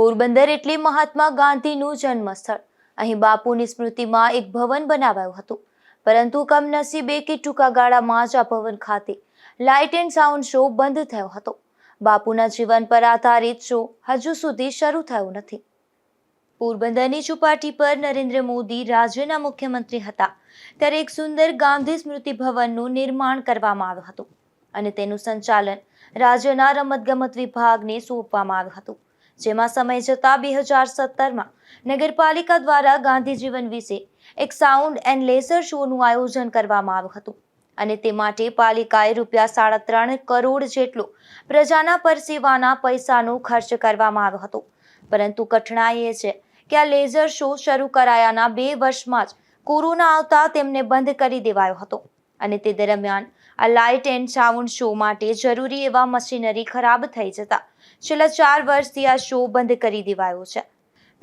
પોરબંદર એટલે મહાત્મા ગાંધીનું જન્મસ્થળ. અહીં બાપુની સ્મૃતિમાં એક ભવન બનાવાયું હતું. પરંતુ કમનસીબે કે ટૂંકા ગાળામાં જ આ ભવન ખાતે લાઇટ એન્ડ સાઉન્ડ શો બંધ થયો હતો. બાપુના જીવન પર આધારિત શો હજુ સુધી શરૂ થયો નથી. પોરબંદરની ચોપાટી પર નરેન્દ્ર મોદી રાજ્યના મુખ્યમંત્રી હતા, ત્યારે એક સુંદર ગાંધી સ્મૃતિ ભવનનું નિર્માણ કરવામાં આવ્યું હતું અને તેનું સંચાલન રાજ્યના રમતગમત વિભાગને સોંપવામાં આવ્યું હતું. જેમાં સમય જતાં બે હજાર સત્તરમાં નગરપાલિકા દ્વારા ગાંધી જીવન વિશે એક સાઉન્ડ એન્ડ લેસર શોનું આયોજન કરવામાં આવ્યું હતું. અને તે માટે પાલિકાએ રૂપિયા સાડા ત્રણ કરોડ જેટલો પ્રજાના પરસેવાના પૈસાનો ખર્ચ કરવામાં આવ્યો હતો. પરંતુ કઠણાઈ એ છે કે આ લેઝર શો શરૂ કરાયાના બે વર્ષમાં જ કોરોના આવતા તેમને બંધ કરી દેવાયો હતો. અને તે દરમિયાન આ લાઇટ એન્ડ સાઉન્ડ શો માટે જરૂરી એવા મશીનરી ખરાબ થઈ જતા છેલ્લા ચાર વર્ષથી આ શો બંધ કરી દેવાયો છે.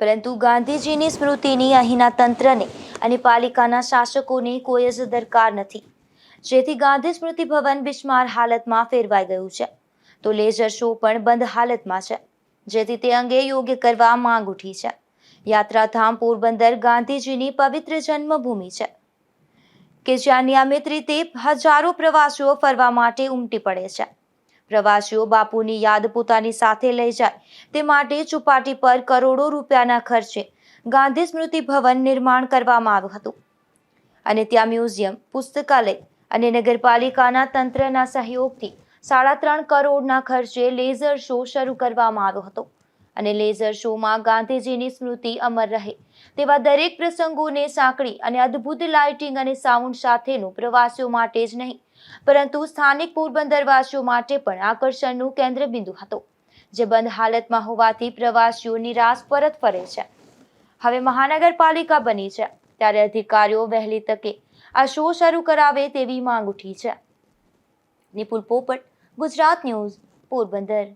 પરંતુ ગાંધીજીની સ્મૃતિની અહીંના તંત્રને અને પાલિકાના શાસકોને કોઈ જ દરકાર નથી. જેથી ગાંધી સ્મૃતિ ભવન બિસ્માર હાલતમાં ફેરવાઈ ગયું છે. તો લેઝર શો પણ બંધ હાલતમાં છે, જેથી તે અંગે યોગ્ય કરવા માંગ ઉઠી છે. યાત્રાધામ પોરબંદર ગાંધીજીની પવિત્ર જન્મભૂમિ છે. કે જ્યાં નિયમિત રીતે હજારો પ્રવાસીઓ ફરવા માટે ઉમટી પડે છે. પ્રવાસીઓ બાપુની યાદ પોતાની સાથે લઈ જાય. તે માટે ચુપાટી પર કરોડો રૂપિયાના ખર્ચે ગાંધી સ્મૃતિ ભવન નિર્માણ કરવામાં આવ્યું હતું. અને ત્યાં મ્યુઝિયમ, પુસ્તકાલય અને નગરપાલિકાના તંત્રના સહયોગથી સાડા ત્રણ કરોડના ખર્ચે લેઝર શો શરૂ કરવામાં આવ્યો હતો. અને લેઝર શોમાં ગાંધીજીની સ્મૃતિ અમર રહે. તેવા દરેક પ્રસંગોને સાંકળી અને અદ્ભુત લાઇટિંગ અને સાઉન્ડ સાથેનું પ્રવાસીઓ માટે જ નહીં, પરંતુ સ્થાનિક પોરબંદરવાસીઓ માટે પણ આકર્ષણનું કેન્દ્રબિંદુ હતો, જે બંધ હાલતમાં હોવાથી પ્રવાસીઓ નિરાશ પરત ફરે છે. હવે મહાનગરપાલિકા બની છે, ત્યારે અધિકારીઓ વહેલી તકે આ શો શરૂ કરાવે તેવી માંગ ઉઠી છે. નિપુલ પોપટ, ગુજરાત ન્યૂઝ, પોરબંદર.